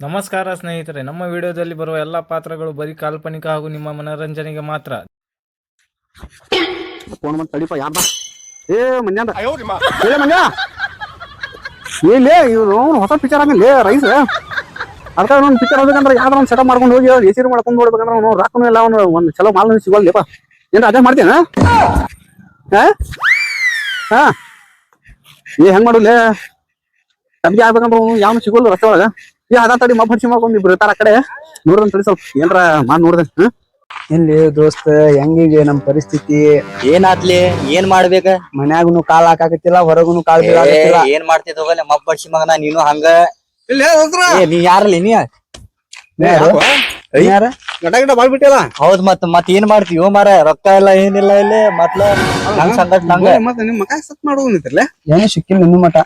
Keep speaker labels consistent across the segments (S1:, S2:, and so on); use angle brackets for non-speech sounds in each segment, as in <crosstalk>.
S1: ನಮಸ್ಕಾರ ಸ್ನೇಹಿತರೆ ನಮ್ಮ ವಿಡಿಯೋದಲ್ಲಿ ಬರುವ ಎಲ್ಲ ಪಾತ್ರಗಳು ಬರೀ ಕಾಲ್ಪನಿಕ ಹಾಗೂ ನಿಮ್ಮ ಮನೋರಂಜನೆಗೆ ಮಾತ್ರ.
S2: ಫೋನ್ ಮಾಡಿ ತಡಿಪ ಯಾರ್ದ? ಏ ಮಂಜಾಂದ ಏ ಮಂಜ ಏಲೇ ಇವ್ರು ಅವ್ನು ಹೊಸ ಪಿಕ್ಚರ್ ಆಗಲಿ ರೈಸ್. ಅದಕ್ಕೆ ಒಂದು ಪಿಕ್ಚರ್ ಹೋಗ್ಬೇಕಂದ್ರೆ ಯಾವ್ದಾರ ಒಂದು ಸೆಟಪ್ ಮಾಡ್ಕೊಂಡು ಹೋಗಿ ಎ ಸಿ ಮಾಡ್ಕೊಂಡು ನೋಡ್ಬೇಕಂದ್ರೆ ಅವನು ರಾಕನು ಎಲ್ಲ ಅವನು ಒಂದು ಚಲೋ ಮಾಲ್ ಸಿಗೋಲ್ಲಪ್ಪ ಏನ್ರ ಅದೇ ಮಾಡ್ತೀನ ಹಾ? ಹಾ? ಏ ಹೆಂಗ್ ಮಾಡುಲ್ಲೇ ನಮ್ಗೆ ಆಗ್ಬೇಕಂದ್ರೆ ಯಾವ್ದು ಯಾವ ಸಿಗೋಲ್ಲ ರಸ್ತೆ ಒಳಗ? ಏ ಅದ ತಡಿ ಮಬ್ಬ ಹಚ್ಚಿ ಮಾಡ್ಕೊಂಡು ಇಬ್ರು ಇರ್ತಾರ ಆ ಕಡೆ. ನೋಡ್ದನ್ ತಡಿ ಸ್ವಲ್ಪ ಏನ್ರ ಮಾ ನೋಡ್ದೆ
S3: ಎಲ್ಲಿ ದೋಸ್ತ ಹೆಂಗಿದೆ ನಮ್ ಪರಿಸ್ಥಿತಿ?
S4: ಏನಾತ್ಲಿ ಏನ್ ಮಾಡ್ಬೇಕ?
S3: ಮನ್ಯಾಗುನು ಕಾಲ್ ಹಾಕಾಕತ್ತಿಲ್ಲ ಹೊರಗುನು ಕಾಲ್ ಬೀಳಾಕತ್ತಿಲ್ಲ.
S4: ಏನ್ ಮಾಡ್ತಿದ್ ಹೋಗಲ್ಲ ಮಬ್ಬ ಬಡ್ಸಿ ಮಗನ ನೀನು ಹಂಗ? ಏ ನೀ ಯಾರಲ್ಲಿ ನೀ
S3: ಯಾರು? ಯಾರ?
S2: ಗಡ ಗಿಡ ಬಾಳ್ಬಿಟ್ಟಿಲ್ಲ
S4: ಹೌದ್ ಮತ್ ಮತ್ ಏನ್ ಮಾಡ್ತೀವಿ ಮಾರ ರೊಕ್ಕ ಇಲ್ಲ ಏನಿಲ್ಲ ಇಲ್ಲಿ ಮತ್ಲ ನಂಗ್ ಸಂಗಟ ನಂಗ.
S2: ಮತ್ತೆ ನಿಮ್ ಮಕ ಸತ್ ಮಾಡೋದಿರ್ಲೆ
S3: ಏನು ಸಿಕ್ಕಿಲ್ಲ ನಿಮ್ಮ ಮಟ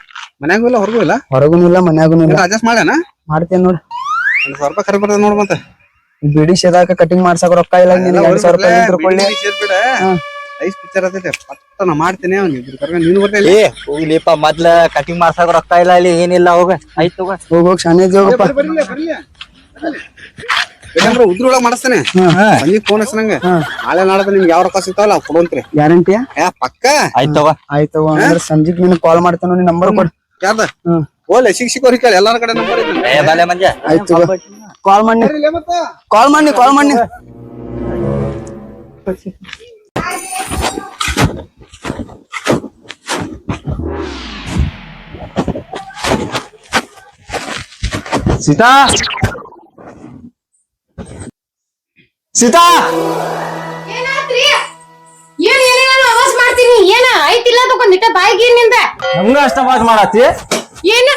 S2: ಮನ್ಯಾಗೂ ಇಲ್ಲ ಹೊರಗೂ ಇಲ್ಲ?
S3: ಹೊರಗುನು ಇಲ್ಲ ಮನ್ಯಾಗೂ ಇಲ್ಲ.
S2: ಅಡ್ಜಸ್ಟ್ ಮಾಡ್ಯಾನ?
S3: ಮಾಡ್ತೇನ್ ನೋಡ್.
S2: ಒಂದ್ ಸಾವಿರ ರೂಪಾಯಿ ಕರೆ ಬರ್ತದೆ ನೋಡ್ ಮತ್ತೆ.
S3: ಬಿಡಿ ಸೇದಾಕ ಕಟಿಂಗ್ ಮಾಡ್ಸಕ್ ರೊಕ್ಕ ಇಲ್ಲ ನಿನ್ ಎರಡ್ ಸಾವಿರ ರೂಪಾಯಿ ನಿಂತ್ರು ಕೊಳ್ಳಿ ಹಾ.
S2: ಐಸ್ ಪಿಕ್ಚರ್ ಆಗ್ತೈತೆ ಪಟ್ಟ ನಾ ಮಾಡ್ತೇನೆ ಅವ್ನು ಇಬ್ರು ಕರ್ಕೊಂಡು. ನೀನು ಬರ್ತಾ
S4: ಏ ಹೋಗ್ಲಿಪ್ಪ ಮೊದ್ಲ ಕಟಿಂಗ್ ಮಾಡ್ಸಾಕ ರೊಕ್ಕ ಇಲ್ಲ ಇಲ್ಲಿ ಏನಿಲ್ಲ ಹೋಗ. ಆಯ್ತು ಹೋಗ.
S3: ಹೋಗ್ ಹೋಗ್ ಶಾನೇಜ್ ಹೋಗಪ್ಪ
S2: ಯಾಕಂದ್ರೆ ಉದ್ರೊಳಗ ಮಾಡಿಸ್ತಾನೆ. ಮನಿಗ್ ಫೋನ್ ಹಚ್ಚನಂಗ ನಾಳೆ ನಾಡದ ನಿಮ್ಗೆ ಯಾವ ರೊಕ್ಕ ಸಿಗ್ತಾವಲ್ಲ ಅವ್ ಕೊಡುವಂತ್ರಿ
S3: ಗ್ಯಾರಂಟಿಯಾ
S2: ಯಾ ಪಕ್ಕ.
S4: ಆಯ್ತವ ಆಯ್ತವ
S3: ಆಯ್ತು ಅಂದ್ರೆ ಸಂಜಿಗ್ ನಿನ್ ಕಾಲ್ ಮಾಡ್ತೇನೆ ನೀನ್ ನಂಬರ್ ಕೊಡ್.
S2: ಯಾರ್ದ?
S3: ಹ್ಮ್.
S2: ಓಲೆ ಶಿಕ್ಷಕರು ಕೇಳಿ ಎಲ್ಲಾರ ಕಡೆ ನಂಬರ್
S4: ಮಂಜ.
S3: ಆಯ್ತು ಕಾಲ್ ಮಾಡಿ. ಕಾಲ್ ಮಾಡಿ ಕಾಲ್ ಮಾಡಿ.
S4: ಸೀತಾ? ಸೀತಾ
S5: ಏನಾತ್ರಿ ಏನ್ ಏನೇನ ಮಾಡ್ತೀನಿ ಏನ ಐತಿಲ್ಲ ತಗೊಂಡಿಟ್ಟ ಬಾಯಿಗೆ ನಿಂದ
S4: ನಮ್ಗ ಅಷ್ಟ ಮಾಡತ್ತಿ
S5: ಏನ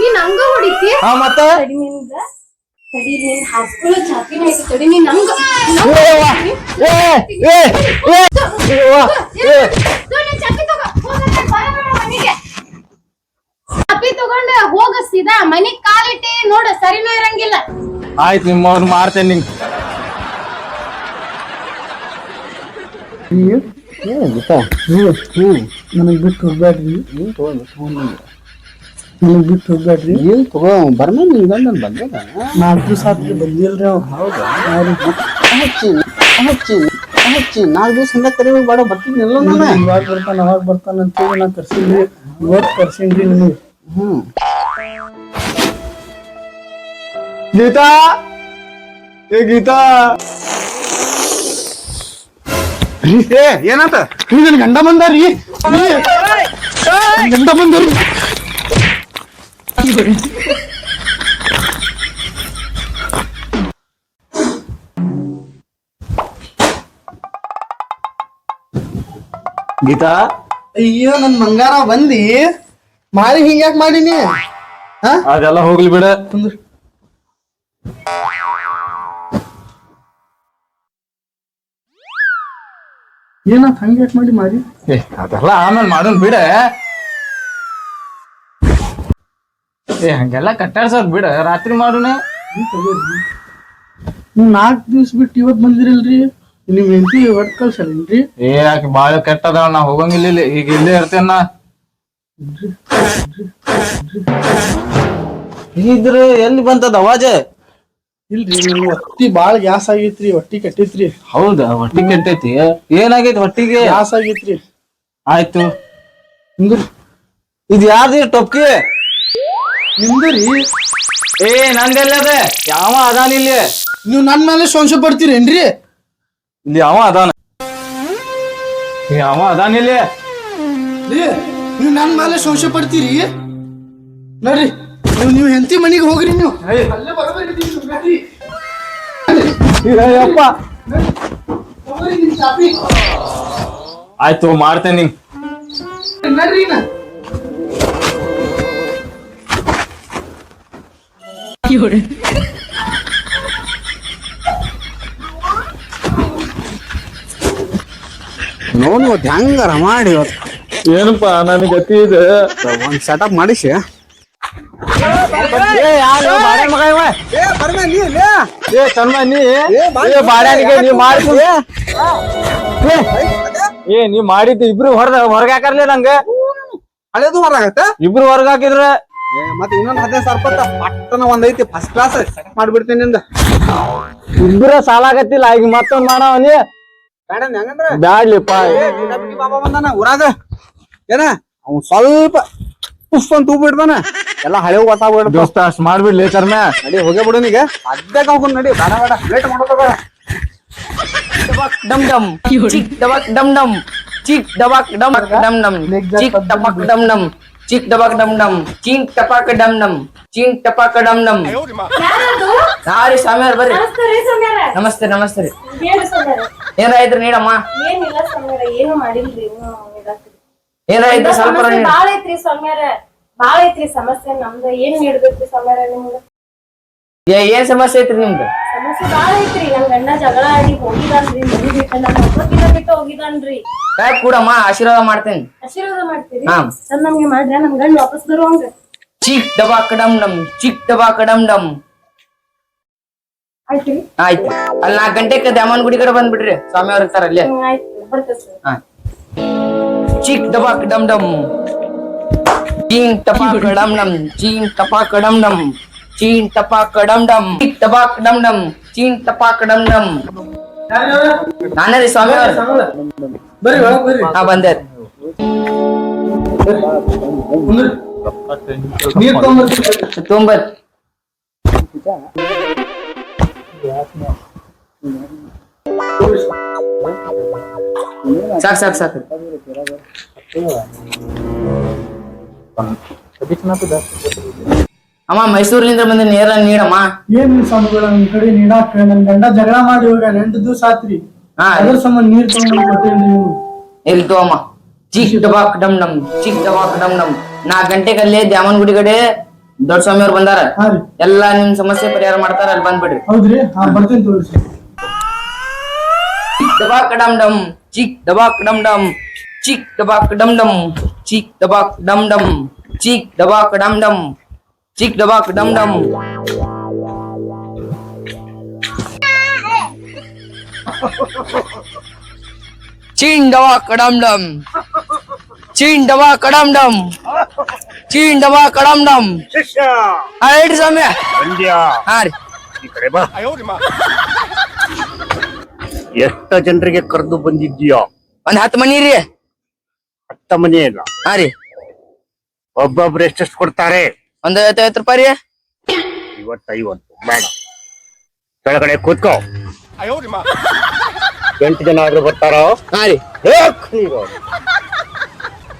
S5: ನೀನ್ ಹಂಗ ಹೊಡಿತಿ
S4: ಹಾ ಮತ್ತ
S5: ತಡಿ ನಿನ್ಗ ತಡಿ ನೀನ್ ಹಾಸ್ಕೊಳ್ಳೋ ಚಾಪಿನ ಐತಿ ತಡಿ ನೀನ್ ಹಂಗ
S4: ಏ ಏ ಏ
S5: ಚಾಪಿ ತಗೋ ಹೋಗ ಬರಬೇಡ ಮನೆಗೆ ಚಾಪಿ ತಗೊಂಡ ಹೋಗ ಸೀದಾ ಮನಿಗ್ ಕಾಲಿಟ್ಟಿ ನೋಡ ಸರಿನೂ ಇರಂಗಿಲ್ಲ
S4: ಆಯ್ತು ನಿಮ್ಮವ್ರು ಮಾಡ್ತೇನೆ ನಿಂಗ್
S3: ನನಗ್ ಬಿಟ್ಟು ಹೋಗ್ಬೇಡ್ರಿ ನನಗ್ ಬಿಟ್ಟು ಹೋಗ್ಬೇಡ್ರಿ
S2: ಏನ್ ತಗೋ ಬರ್ಮ ನಿನ್ ಗಂಡ ಬಂದ
S3: ನಾಲ್ಕು ದಿವಸ ಆತ್ರಿ ಬಂದಿಲ್ರಿ ಅವ್
S2: ಹಚ್ಚಿ ಹಚ್ಚಿ ಹಚ್ಚಿ ನಾಲ್ಕು ದಿವಸ ಹಿಂದೆ ಕರಿಬೇಕು ಬೇಡ ಬರ್ತಿದ್ನಿಲ್ಲ ನಾನು
S3: ಇವಾಗ ಬರ್ತಾನ ಅವಾಗ ಬರ್ತಾನ ಅಂತೇಳಿ ನಾ ಕರ್ಸಿನ್ರಿ ಇವತ್ ಕರ್ಸಿನ್ರಿ ನಿಮಗೆ
S2: ಹ್ಮ್
S3: ಗೀತಾ ಏ ಗೀತಾ
S2: ಏ ಏನಾತ?
S3: ನನ್ ಗಂಡ ಬಂದಾರಿ ಗಂಡ ಬಂದಾರಿ
S4: ಗೀತಾ?
S3: ಅಯ್ಯೋ ನನ್ ಮಂಗಾರ ಬಂದಿ. ಮಾಡಿ ಹಿಂಗ್ಯಾಕ್ ಮಾಡೀನಿ?
S4: ಅದೆಲ್ಲ ಹೋಗ್ಲಿ ಬಿಡ.
S3: ಏನಾತ್ ಹಂಗ್ಯಾಕ್ ಮಾಡಿ ಮಾಡಿ
S4: ಏ ಅದೆಲ್ಲ ಆಮೇಲೆ ಮಾಡೋನ್ ಬಿಡ. ಏ ಹಂಗೆಲ್ಲ ಕಟ್ಟಾಡ್ಸೋದ್ ಬಿಡ. ರಾತ್ರಿ ಮಾಡೋಣ
S3: ನೀವ್ ನಾಲ್ಕ್ ದಿವ್ಸ ಬಿಟ್ಟು ಇವತ್ ಬಂದಿರಲ್ರಿ? ನಿಮ್ ಹೆಂಡತಿ ಹೊಟ್ಟು ಕಳ್ಸಲ್ರಿ
S4: ಏ ಯಾಕೆ ಬಾಳ ಕೆಟ್ಟದ ನಾ ಹೋಗಂಗಿಲ್ಲ ಇಲ್ಲಿ. ಈಗ ಇಲ್ಲೇ ಇರ್ತೇನ ನಾ. ಇದ್ರ ಎಲ್ಲಿ ಬಂತದ ಅವಾಜ?
S3: ಇಲ್ರಿ ನೀವು ಹೊಟ್ಟಿ ಬಾಳ ಗ್ಯಾಸ್ ಆಗೈತ್ರಿ ಹೊಟ್ಟಿ ಕಟ್ಟಿತ್ರಿ.
S4: ಹೌದಾ ಹೊಟ್ಟಿ ಕೆಟ್ಟೈತಿ? ಏನಾಗೈತಿ ಹೊಟ್ಟಿಗೆ
S3: ಗ್ಯಾಸ್ ಆಗೈತ್ರಿ.
S4: ಆಯ್ತು.
S3: ಹಿಂಗ್ರಿ
S4: ಇದು ಯಾರ್ದಿ ಟೊಪ್ಕಿ?
S3: ರೀ?
S4: ಏ ನಂದೆಲ್ಲದ ಯಾವ ಅದಾನ ಇಲ್ಲಿ?
S3: ನೀವು ನನ್ ಮೇಲೆ ಸಂಶಯ ಪಡ್ತೀರೇನ್ರಿ?
S4: ಇಲ್ಲಿ ಯಾವ ಅದಾನ? ಯಾವ ಅದಾನ ಇಲ್ಲಿ?
S3: ರೀ ನೀವು ನನ್ ಮೇಲೆ ಸಂಶಯ ಪಡ್ತೀರಿ? ನೋಡ್ರಿ ನೀವು ನೀವ್ ಹೆಂಡತಿ ಮನಿಗೆ ಹೋಗ್ರಿ ನೀವು. ಅಲ್ಲೇ ನಡ್ರಿ.
S4: ಅಯ್ಯಪ್ಪ ಆಯ್ತು ಮಾಡ್ತೇನೆ
S2: ಇವತ್ತು ಹೆಂಗಾರ ಮಾಡಿ ಇವತ್ತು.
S4: ಏನಪ್ಪ ನನಗೆ ಗತಿ ಇದೆ.
S2: ಒಂದ್ ಸೆಟಪ್ ಮಾಡಿಸಿ.
S4: ಏ ಯಾರು ಮಗ ಇವ?
S2: ಏ ಬರ್ಮ ನೀ ಲೇ.
S4: ಏ ಚನ್ಮ ನೀ? ಏ ನೀ ಏ ನೀ ಮಾಡಿದ್ದು ಇಬ್ರು ಹೊರ ಹೊರಗ ಹಾಕರ್ಲಿ ನಂಗೆ?
S2: ಹಳೇದು ಹೊರಗಾಗತ್ತ
S4: ಇಬ್ರು ಹೊರಗ ಹಾಕಿದ್ರ?
S2: ಮತ್ತೆ ಇನ್ನೊಂದ್ ಹದಿನೈದು ಸಾವಿರ ರೂಪಾಯಿ ಪಟ್ಟನ ಒಂದೈತಿ ಫಸ್ಟ್ ಕ್ಲಾಸ್ ಮಾಡ್ಬಿಡ್ತೀನಿ ನಿಂದ.
S4: ಇಬ್ಬರ ಸಾಲ ಆಗತ್ತಿಲ್ಲ ಈಗ ಮತ್ತೊಂದ್
S2: ಬೇಡ ಹೆಂಗಂದ್ರ.
S4: ಬ್ಯಾಡ್ಲಿಪ್ಪ.
S2: ಊರಾಗ. ಏನ? ಅವ್ನ್ ಸ್ವಲ್ಪ ಪುಷ್ಪ ಅಂತ ತೂಗ್ ಬಿಡ್ತಾನ. ಎಲ್ಲ ಹಳೆ ಬಿಡ
S4: ದೋಸ್ತ ಅಷ್ಟ್ ಮಾಡ್ಬಿಡ್ಲಿ ಕರ್ಮ್ಯಾ
S2: ನಡಿ ಹೋಗೇ ಬಿಡು ನೀಗ. ಅದ್ದಕ್ಕೆ ಹೋಗೋಣ ನಡಿ. ಬೇಡ ಬೇಡ. ಲೇಟ್ ಮಾಡೋದ ಡಮ್
S6: ಡಮ್. ಚಿಕ್ chick ಡಮ್ ಡಮ್. ಚಿಕ್ ಡಬಕ್ ಡಮ್ ಡಮ್ ಡಮ್. Dum chick ಡಮ್ ಡಮ್. dum chick ಡಮ್ ಡಮ್. dum ching ಡಮ್ ಡಮ್. ching tapak ಡಮ್ dum
S5: ಯಾರದು?
S6: ಹಾರಿ ಸ್ವಾಮಿಯವ್ರ ಬರ್ರಿ.
S5: ನಮಸ್ತೆ ರೀ
S6: ನಮಸ್ತೆ ನಮಸ್ತೆ ರೀ. ಏನಾಯ್ತ್ರಿ ನೀಡಮ್ಮ?
S5: ಏನಿಲ್ಲ ಏನು ಮಾಡಿಲ್ರಿ.
S6: ಏನಾಯ್ತು ಸ್ವಲ್ಪ
S5: ಬಾಳ ಐತ್ರಿ ಸ್ವಾಮ್ಯಾರ ಬಾಳ ಐತ್ರಿ ಸಮಸ್ಯೆ. ನಮ್ದ ಏನ್ ನೀಡ್ಬೇಕ್ರಿ ಸ್ವಾಮ್ಯಾರ ನಿಮ್ಗ?
S6: ಏ- ಏನ್ ಸಮಸ್ಯೆ ಐತ್ರಿ ನಿಮ್ದು?
S5: ಸಮಸ್ಯೆ ಬಾಳ ಐತ್ರಿ. ನಮ್ ಗಂಡ ಜಗಳ ಆಡಿ ಹೋಗಿದಾನ್ರಿ. ಮನಿ ಬಿಟ್ಟ ನಮ್ ಒಬ್ಬಕಿನ ಬಿಟ್ಟು ಹೋಗಿದಾನ್ರಿ.
S6: ಕಾಯ್ ಕೂಡಮ್ಮ ಆಶೀರ್ವಾದ ಮಾಡ್ತೇನೆ.
S5: ಆಶೀರ್ವಾದ ಮಾಡ್ತೀರಿ?
S6: ಹಾ.
S5: ಸರ್ ನಮ್ಗೆ ಮಾಡ್ರಿ. ನಮ್ ಗಂಡ ವಾಪಸ್ ಬರುವಂಗ
S6: ಚಿಕ್ ಡಬಾ ಕಡಮ್ ಡಮ್ ಚಿಕ್ ಡಬಾ ಕಡಮ್ ಡಮ್.
S5: ಆಯ್ತ್ರಿ.
S6: ಆಯ್ತು. ಅಲ್ಲಿ ನಾಲ್ಕು ಗಂಟೆಗೆ ದ್ಯಾಮನ್ ಗುಡಿ ಕಡೆ ಬಂದ್ಬಿಡ್ರಿ. ಸ್ವಾಮಿಯವ್ರ ಇರ್ತಾರ ಅಲ್ಲಿ
S5: ಹ್ಮ್, ಆಯ್ತು ಬರ್ತೇವೆ ಸರ್.
S6: ಹಾ ಚಿಕ್ ದಬಾಕ್ ಡಮ್ ಡಮ್ ಚೀನ್ ಟಪಾಕ್ ಡಮ್ ಡಮ್ ಚೀನ್ ಟಪಾಕ್ ಕಡಮ್ ಡಮ್ ಚೀನ್ ಟಪಾಕ್ ಡಮ್ ಚಿಕ್ ಟಪಾಕ್ ಡಮ್ ಡಮ್ ಚೀನ್ ಟಪಾಕ್ ಕಡಮ್ ಡಮ್ ನಾನೇ ರೀ ಸ್ವಾಮಿ ಅವ್ರ?
S3: ಬರ್ರಿ ಒಳಗ್ ಬರ್ರಿ.
S6: ಹಾ ಬಂದೆ.
S3: ನೀರ್ ತಗೊಂಬರ್ತೀವಿ
S6: ತೊಂಬತ್ ಸಾಕ್ ಸಾಕ್ ಸಾಕು. ಅಮ್ಮ ಮೈಸೂರಿನಿಂದ ಬಂದ ನೇರ ನೀಡಮ್ಮ.
S3: ಏನ್ ಸ್ವಾಮಿಗಳ ನಿಮ್ ಕಡೆ ನೀಡಾಕ ನನ್ ಗಂಡ ಜಗಳ ಮಾಡಿ ಇವಾಗ ಎಂಟು ದಿವಸ ಆತ್ರಿ.
S6: ಹಾ
S3: ಅದ್ರ ಸಂಬಂಧ ನೀರ್ ತಗೊಂಡ್ ನೀವು.
S6: ಎಲ್ಲಿ ತಗೋಮ್ಮ ಚಿಕ್ ಡಬಾಕ್ ಡಮ್ ಡಮ್ ಚಿಕ್ ಡಬಾಕ್ ಡಮ್ ಡಮ್. ನಾಲ್ಕು ಗಂಟೆಗಲ್ಲೇ ದ್ಯಾಮನ್ ಗುಡಿ ಕಡೆ ದೊಡ್ಡ ಸ್ವಾಮಿ ಅವ್ರು ಬಂದಾರ.
S3: ಹಾ ರೀ.
S6: ಎಲ್ಲಾ ನಿಮ್ ಸಮಸ್ಯೆ ಪರಿಹಾರ ಮಾಡ್ತಾರ ಅಲ್ಲಿ ಬಂದ್ಬಿಡ್ರಿ.
S3: ಹೌದ್ರಿ? ಹಾ ಬರ್ತೀನಿ ತೋರಿಸಿ.
S6: ಡಬಾಕ್ ಡಮ್ ಡಮ್ ಚಿಕ್ ಡಬಾಕ್ ಡಮ್ ಡಮ್ ಚಿಕ್ ಡಬಾಕ್ ಡಮ್ ಡಮ್ ಚಿಕ್ ಡಬಾಕ್ ಡಮ್ ಡಮ್ ಚಿಕ್ ಡಬಾಕ್ ಡಮ್ ಡಮ್ ಚಿಕ್ ಡಬಾಕ್ ಡಮ್ ಡಮ್ ಚೀನ್ ಡಬಾಕ್ ಡಮ್ ಡಮ್ ಚೀನ್ ಡಬಾಕ್ ಡಮ್ ಡಮ್ ಚೀನ್ ಡಬಾಕ್ ಡಮ್ ಡಮ್ ಹಾ ಹೇಳ್ರಿ ಸ್ವಾಮಿ ಹಾ ರೀ
S7: ಎಷ್ಟ ಜನರಿಗೆ ಕರೆದು ಬಂದಿದ್ದೀಯೋ?
S6: ಒಂದ್ ಹತ್ತು ಮನಿ ರೀ
S7: ಹತ್ತ ಮನಿ ಇಲ್ಲ.
S6: ಹಾ ರೀ.
S7: ಒಬ್ಬೊಬ್ರು ಎಷ್ಟೆಷ್ಟು ಕೊಡ್ತಾರೆ?
S6: ಒಂದ್ ಐವತ್ತೈವತ್ತು ರೂಪಾಯಿ ರೀ.
S7: ಇವತ್ತೈವತ್ತು ಬೇಡ. ಕೆಳಗಡೆ ಕೂತ್ಕೋ. ಎಂಟು ಜನ ಆದ್ರೂ ಬರ್ತಾರೋ?
S6: ಹಾ ರೀ.
S7: ಹೇಕ್ ನೀವು.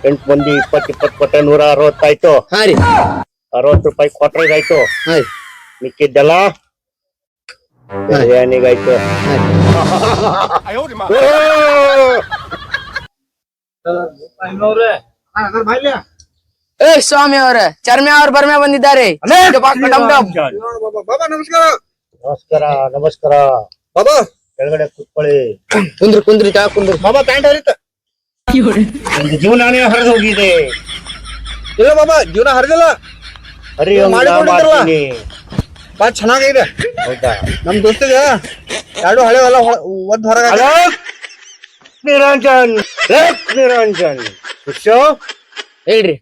S7: ಎಂಟು ಮಂದಿ ಇಪ್ಪತ್ತು ಇಪ್ಪತ್ತು ಕೊಟ್ಟೆ ನೂರ ಅರವತ್ತಾಯ್ತು.
S6: ಹಾ ರೀ.
S7: ಅರವತ್ತು ರೂಪಾಯಿ ಕ್ವಾರ್ಟರ್ಗೆ ಆಯ್ತು
S6: ಹಾ ರೀ.
S7: ಮಿಕ್ಕಿದ್ದೆಲ್ಲ ಬಿರಿಯಾನಿಗಾಯ್ತು. <laughs>
S6: ಏ ಸ್ವಾಮಿ ಅವ್ರೆ ಚರ್ಮಿ ಅವ್ರ ಬರ್ಮೆ ಬಂದಿದ್ದಾರೆ.
S2: ನಮಸ್ಕಾರ.
S7: ನಮಸ್ಕಾರ ನಮಸ್ಕಾರ.
S2: ಬಾಬಾ.
S7: ಕೆಳಗಡೆ ಕುತ್ಕೊಳ್ಳಿ.
S6: ಕುಂದ್ರಿ ಕುಂದ್ರಿ ತಾ ಕುಂದ್ರಿ.
S2: ಬಾಬಾ ಪ್ಯಾಂಟ್ ಹರಿತ?
S7: ಜೀವನ ಜೀವನಾನೇ ಹರಿದು ಹೋಗಿದೆ.
S2: ಇಲ್ಲ ಬಾಬಾ ಜೀವನ ಹರಿದಿಲ್ಲ.
S7: ಹರಿ
S2: ಮಾಡಿಕೊಂಡಿದ್ರಲ್ಲ? ಬಾಳ ಚೆನ್ನಾಗಿದೆ.
S7: ಹೌದಾ?
S2: ನಮ್ ದೋಸ್ತಿಗೆ ಎರಡು ಹಳೆ ಎಲ್ಲ ಒದ್ ಹೊರಗ
S7: ಹಲೋ? ನಿರಂಜನ್. ನಿರಂಜನ್. ಶಿಷ್ಯ
S6: ಹೇಳ್ರಿ.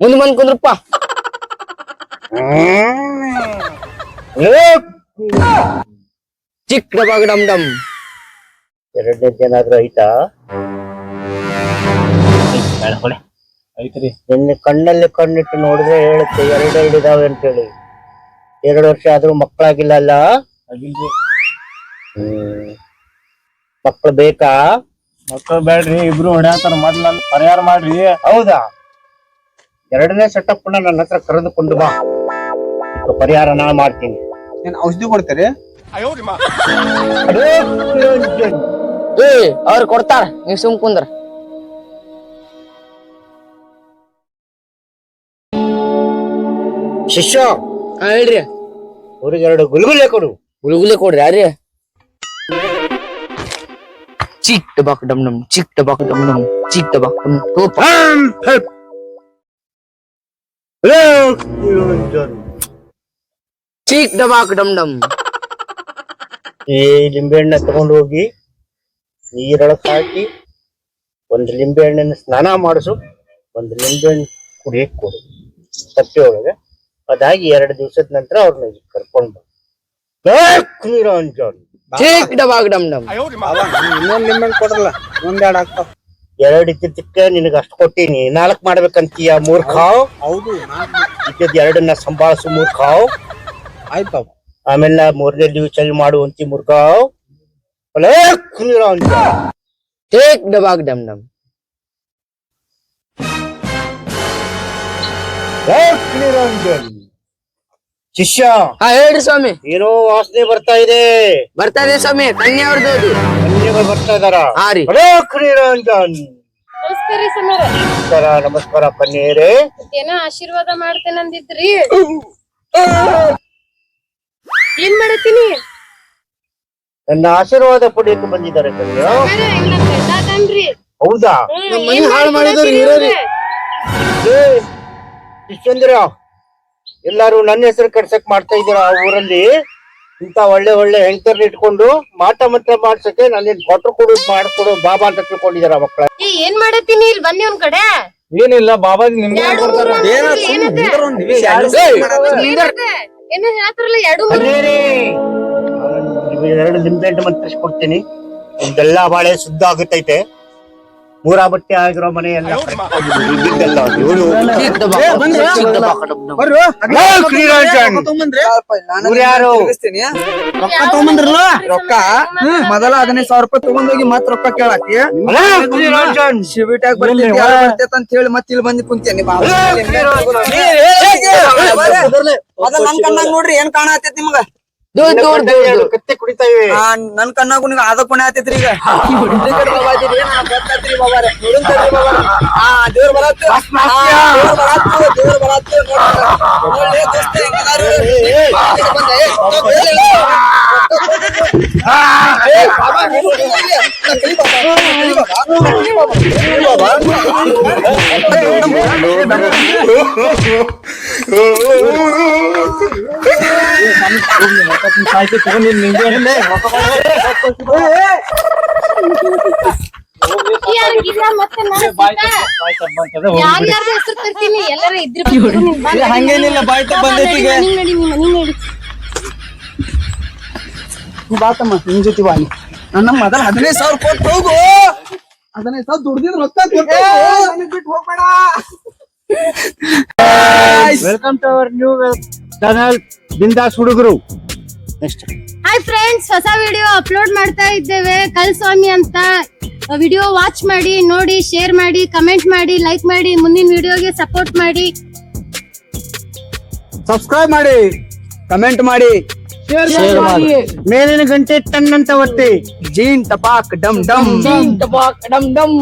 S6: ಮುಂದ್ ಬಂದ್ ಕುಂದ್ರಪ್ಪ. ಚಿಕ್ಕ ಡಬಾಗ ಡಮ್ ಡಮ್.
S7: ಎರಡನೇ ಏನಾದ್ರೂ ಐತಾ?
S4: ಐತ್ರಿ.
S7: ನಿನ್ನೆ ಕಣ್ಣಲ್ಲಿ ಕಣ್ಣಿಟ್ಟು ನೋಡಿದ್ರೆ ಹೇಳುತ್ತೆ ಎರಡೆರಡು ಇದಾವೆ ಅಂತೇಳಿ. ಎರಡು ವರ್ಷ ಆದ್ರೂ ಮಕ್ಕಳಾಗಿಲ್ಲ ಅಲ್ಲ?
S4: ಆಗಿಲ್ರಿ.
S7: ಹ್ಮ್. ಮಕ್ಕಳು ಬೇಕಾ?
S4: ಮಕ್ಕಳು ಬೇಡ್ರಿ ಇಬ್ರು ಹೊಡ್ಯಾತಾರ ಮೊದ್ಲ. ಪರಿಹಾರ ಮಾಡ್ರಿ.
S7: ಹೌದಾ? ಎರಡನೇ ಸೆಟಪ್ ನನ್ನ ಹತ್ರ ಕರೆದುಕೊಂಡು ಬಾ. ಪರಿಹಾರ ನಾ ಮಾಡ್ತೀನಿ.
S2: ಏನ್ ಔಷಧಿ ಕೊಡ್ತೀರಿ?
S6: ಏ ಅವ್ರು ಕೊಡ್ತಾರ. ನೀವ್ ಸುಮ್ ಕುಂದ್ರ.
S7: ಶಿಷ್ಯ.
S6: ಹಾ ಹೇಳ್ರಿ.
S7: ಅವ್ರಿಗೆ ಎರಡು ಗುಲ್ಗುಲೆ ಕೊಡು.
S6: ಗುಲ್ಗುಲೆ ಕೊಡ್ರಿ ಯಾರಿ ಚಿಕ್ ಟಬಾಕ್ ಡಮ್ ಡಮ್ ಚಿಕ್ ಟಬಾಕ್ ಡಮ್ ಡಮ್ ಚಿಕ್ ಟಬಾಕ್ ಡಮ್ ಹೋಪ ಚಿಕ್ ಟಬಾಕ್ ಡಮ್ ಡಮ್.
S7: ಈ ಲಿಂಬೆಹಣ್ಣ ತಗೊಂಡು ಹೋಗಿ ನೀರೊಳಗೆ ಹಾಕಿ ಒಂದು ಲಿಂಬೆಹಣ್ಣಿನ ಸ್ನಾನ ಮಾಡಿಸು ಒಂದು ಲಿಂಬೆಹಣ್ಣು ಕುಡಿಯಕ್ಕೆ ಕೊಡು. ತಪ್ಪಿ ಒಳಗೆ. ಅದಾಗಿ ಎರಡು ದಿವಸದ ನಂತರ ಅವ್ರನ್ನ ಇಲ್ಲಿ ಕರ್ಕೊಂಡು
S2: ಇನ್ನೊಂದ್ ನಿಂಬೆಹಣ್ಣು ಕೊಡ್ರಲ್ಲ ಒಂದೆರಡು ಆಗ್ತಾವ
S7: ಎರಡು ಇದ್ದಿದ್ದಕ್ಕೆ ನಿನಗ ಅಷ್ಟು ಕೊಟ್ಟಿನಿ. ನಾಲ್ಕ್ ಮಾಡ್ಬೇಕಂತೀಯ ಮೂರ್ಖಾವ್
S2: ಹೌದು
S7: ಇದ್ದದ್ ಎರಡನ್ನ ಸಂಭಾಳಿಸು ಮೂರ್ಖಾವ್
S2: ಆಯ್ತಾವ.
S7: ಆಮೇಲೆ ನಾ ಮೂರನೇ ದಿವಸ ಮಾಡುವಂತಿ ಮೂರ್ಖಾವ್ ಅಲೇ ನಿರಂಜನ್
S6: ಟೇಕ್ ಡಬಾಗ್ ಡಮ್ ಡಮ್
S7: ಏ, ನಿರಂಜನ್ ಶಿಷ್ಯ.
S6: ಹಾ ಹೇಳ್ರಿ ಸ್ವಾಮಿ.
S7: ಏನೋ ವಾಸನೆ ಬರ್ತಾ ಇದೆ.
S6: ಬರ್ತಾ ಇದೆ ಸ್ವಾಮಿ ಕಣ್ಣಿ ಅವ್ರದ್ದು
S7: ಕನ್ಯೆಗಳು ಬರ್ತಾ ಇದಾರ
S6: ಹಾ ರೀ.
S7: ಹಲೋ
S5: ನಮಸ್ಕಾರ
S7: ನಮಸ್ಕಾರ ನಮಸ್ಕಾರ ಕನ್ಯೆಯರೇ.
S5: ಏನೋ ಆಶೀರ್ವಾದ ಮಾಡ್ತೇನಂದಿದ್ರಿ ಏನ್ ಮಾಡತ್ತೀನಿ?
S7: ನನ್ನ ಆಶೀರ್ವಾದ ಪಡೆಯಕ್ಕೆ ಬಂದಿದ್ದಾರೆ ಕನ್ಯಾ ಹೌದಾ?
S8: ನಮ್ಮ ಮನೆ ಹಾಳು ಮಾಡಿದವ್ರು ಇವ್ರೇ
S7: ಏ, ಶಿಷ್ಯಂದಿರ ಎಲ್ಲಾರು ನನ್ನ ಹೆಸರು ಕೆಡ್ಸಕ್ ಮಾಡ್ತಾ ಇದ್ದೀರಾ ಆ ಊರಲ್ಲಿ? ಇಂತ ಒಳ್ಳೆ ಒಳ್ಳೆ ಹೆಂಗಸರ್ನ ಇಟ್ಕೊಂಡು ಮಾಟ ಮಂತ್ರ ಮಾಡ್ಸಕ್ಕೆ ನಾನು ಕೊಟ್ರು ಕೊಡು ಮಾಡ್ಕೊಡು ಬಾಬಾ ಅಂತ ತಿಳ್ಕೊಂಡಿದಾರ ಮಕ್ಕಳ?
S5: ಏ ಏನ್ ಮಾಡತ್ತೀನಿ ಇಲ್ಲಿ? ಬನ್ನಿ ಒಂದ್ ಕಡೆ.
S4: ಏನಿಲ್ಲ ಬಾಬಾ ನಿಮ್ಗೆ
S5: ಎರಡು ಲಿಂಬೆಂಟ್? ಏನೋ ಹೇಳ್ತಾರಲ್ಲ ಎರಡು
S7: ಎರಡು ಮಂತ್ರಿಸ್ಕೊಡ್ತೀನಿ ಇದೆಲ್ಲ ಬಾಳೆ ಶುದ್ಧ ಆಗುತ್ತೈತೆ. ಮೂರ ಬಟ್ಟೆ ಆಗಿರೋ ಮನೆ ಎಲ್ಲ ಇದ್ದಿದ್ದೆಲ್ಲ ಇವ್ರು ಯಾರು
S8: ರೊಕ್ಕ ತಗೊಂಬಂದ್ರಲ್ಲ ರೊಕ್ಕ ಮೊದಲ ಹದಿನೈದು ಸಾವಿರ ರೂಪಾಯಿ ತಗೊಂಡೋಗಿ ಮತ್ ರೊಕ್ಕ ಕೇಳಾಕಿ. ಶಿಬಿಟ್ಯಾಗ ಬರ್ತೈತೆ ಅಂತ ಹೇಳಿ ಮತ್ತೆ ಇಲ್ಲಿ ಬಂದು ಕುಂತೇನಿ ನನ್ ಕಣ್ಣಾಗ ನೋಡ್ರಿ ಏನ್ ಕಾಣತೈತಿ ನಿಮ್ಗ
S6: ದೂರ್ ದೂರ್ ದೂರ್
S7: ಕತ್ತೆ ಕುಡಿತಾ ಇವೆ
S8: ಆ, ನನ್ ಕಣ್ಣಾಗು ನಿಮ್ಗೆ ಅದ ಕುಣೆ ಆತೈತ್ರಿ ಈಗ ಈ ಕಡೆ ಬಾಬಾಜಿರಿ, ನನಗ್ ಗೊತ್ತಾತ್ರಿ ಬಾಬಾರೆ. ನೋಡುನ್ ತಡ್ರಿ ಬಾಬಾರೆ. ಆ, ದೇವ್ರ್ ಬರಾತು. ಆ, ದೇವ್ರ್ ಬರಾತು, ದೇವ್ರ್ ಬರಾತು. ನೋಡ್ರಿ. ನೋಡ್ಲಿ, ದೋಸ್ತ ಹೆಂಗಿದಾರು? ಈ ಕಡೆ ಬಂದ, ಏ, ಏ, ಬಾಬಾ, ನೀನು ಇಲ್ಲಿ. ನಾ ಕೈ ಬಾಬಾ, ಹಂಗೇನಿಲ್ಲ, ಬಾಯ್ತ ಬಂದೈತಿ ಬಾತಮ್ಮ ನಿಮ್ ಜೊತೆ ಬಾನಿ ನನ್ನ ಮೊದಲ ಹದಿನೈದು ಸಾವಿರ ಕೊಟ್ಟು ಹೋಗು. ಹದಿನೈದು ಸಾವಿರ ದುಡ್ದಿದ್ ರೊಕ್ಕ ಬಿಟ್ಟು ಹೋಗ್ಬೇಡ.
S7: Welcome to our new channel ಬಿಂದಾಸ್ ಹುಡುಗರು ನೆಕ್ಸ್ಟ್
S5: ಹಾಯ್ ಫ್ರೆಂಡ್ಸ್ ಹೊಸ ವಿಡಿಯೋ ಅಪ್ಲೋಡ್ ಮಾಡ್ತಾ ಇದ್ದೇವೆ. ಕಲ್ಸ್ವಾಮಿ ಅಂತ ವಿಡಿಯೋ ವಾಚ್ ಮಾಡಿ ನೋಡಿ ಶೇರ್ ಮಾಡಿ ಕಮೆಂಟ್ ಮಾಡಿ ಲೈಕ್ ಮಾಡಿ ಮುಂದಿನ ವಿಡಿಯೋಗೆ ಸಪೋರ್ಟ್ ಮಾಡಿ.
S8: ಸಬ್ಸ್ಕ್ರೈಬ್ ಮಾಡಿ ಕಮೆಂಟ್ ಮಾಡಿ.
S7: ಮೇಲಿನ ಗಂಟೆ ಟನ್ ಅಂತ ಒತ್ತಿ
S8: ಜೀನ್ ಟಪಾಕ್ ಡಮ್ ಡಮ್
S6: ಚೀಕ್ ಡಬಾಕ್ ಡಮ್ ಡಮ್